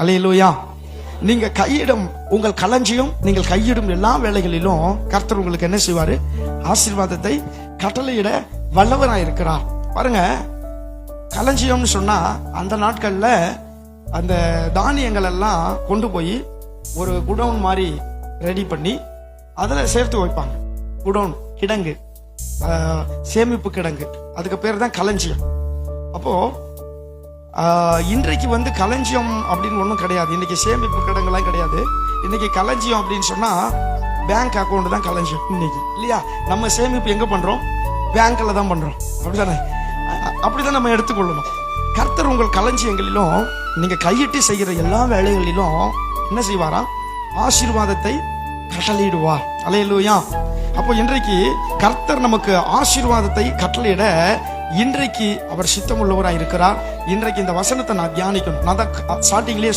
அல்லேலூயா நீங்க கையிடும் உங்கள் களஞ்சியம் நீங்கள் கையிடும் எல்லா வேலைகளிலும் கர்த்தர் உங்களுக்கு என்ன செய்வாரு? ஆசீர்வாதத்தை கட்டளையிட வல்லவராய் இருக்கிறார். பாருங்க களஞ்சியம்னு சொன்னா அந்த நாட்கள்ல அந்த தானியங்கள் எல்லாம் கொண்டு போய் ஒரு குடவுன் மாதிரி ரெடி பண்ணி அதில் சேர்த்து வைப்பாங்க. குடவுன் கிடங்கு சேமிப்பு கிடங்கு. அதுக்கு பேர் தான் களஞ்சியம். அப்போது இன்றைக்கு வந்து களஞ்சியம் அப்படின்னு ஒன்றும் கிடையாது. இன்றைக்கி சேமிப்பு கடங்கள்லாம் கிடையாது. இன்றைக்கி களஞ்சியம் அப்படின்னு சொன்னால் பேங்க் அக்கௌண்ட் தான் களஞ்சியம் இன்னைக்கு இல்லையா? நம்ம சேமிப்பு எங்கே பண்ணுறோம் பேங்க்கில் தான் பண்ணுறோம் அப்படிதானே அப்படி தான் நம்ம எடுத்துக்கொள்ளணும். கர்த்தர் உங்கள் களஞ்சியங்களிலும் நீங்கள் கையிட்டு செய்கிற எல்லா வேலைகளிலும் என்ன செய்வாராம்? ஆசீர்வாதத்தை கட்டளையிடுவார். அலையலூயா. அப்போ இன்றைக்கு கர்த்தர் நமக்கு ஆசீர்வாதத்தை கட்டளையிட இன்றைக்கு அவர் சித்தமுள்ளவராய் இருக்கிறார் இன்றைக்கு இந்த வசனத்தை நான் தியானிக்கணும். நான் தான் ஸ்டார்டிங்லேயே